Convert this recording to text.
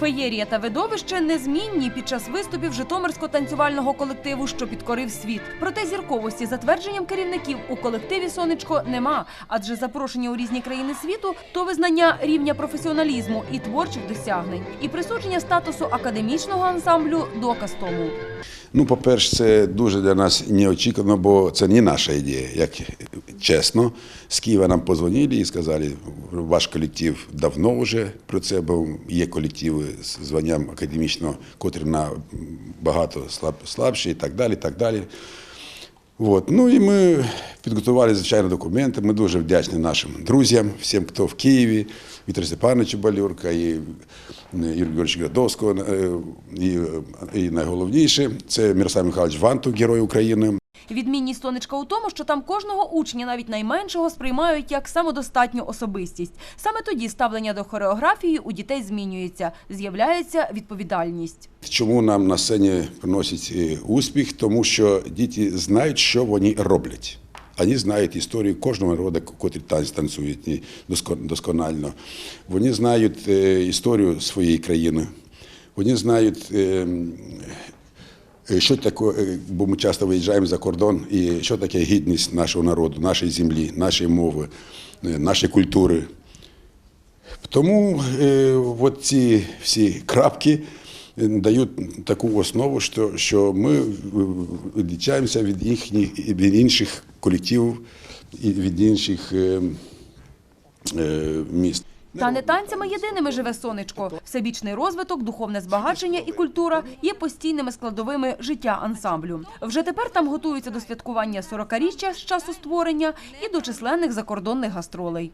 Феєрія та видовище незмінні під час виступів Житомирсько-танцювального колективу, що підкорив світ. Проте зірковості за твердженням керівників у колективі сонечко нема, адже запрошення у різні країни світу то визнання рівня професіоналізму і творчих досягнень, і присудження статусу академічного ансамблю доказ тому. Ну, по-перше, це дуже для нас неочікувано, бо це не наша ідея, як чесно. З Києва нам позвонили і сказали, ваш колектив давно вже про це, бо є колективи з званням академічного, котрі на багато слаб, слабші і так далі. так далі. От. Ну і ми підготували, звичайно, документи. Ми дуже вдячні нашим друзям, всім, хто в Києві, Віктору Степановичу Балюрка, і Юрію Георгійовичу Градовського, е, і, е, і найголовніше це Мирослав Михайлович Вантук, герой України. Відмінність сонечка у тому, що там кожного учня, навіть найменшого, сприймають як самодостатню особистість. Саме тоді ставлення до хореографії у дітей змінюється, з'являється відповідальність. Чому нам на сцені приносять е, успіх? Тому що діти знають, що вони роблять. Вони знають історію кожного народу, котрі танці танцюють досконально. Вони знають е, історію своєї країни. Вони знають, е, е, що таке, е, бо ми часто виїжджаємо за кордон, і що таке гідність нашого народу, нашої землі, нашої мови, е, нашої культури. Тому е, от ці всі крапки е, дають таку основу, що, що ми е, відлічаємося від їхніх від інших колективів і від інших е, е, міст. Та не танцями єдиними живе сонечко. Всебічний розвиток, духовне збагачення і культура є постійними складовими життя ансамблю. Вже тепер там готуються до святкування 40-річчя з часу створення і до численних закордонних гастролей.